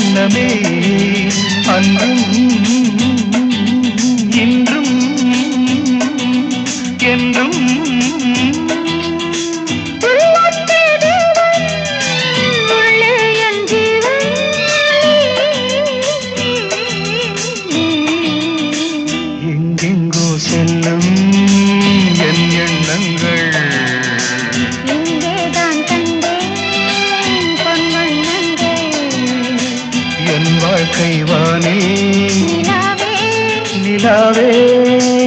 வண்ணமே அன்றும் இன்றும் என்றும் எங்கெங்கோ செல்லும் வாழ்க்கை வானில் நிலாவே.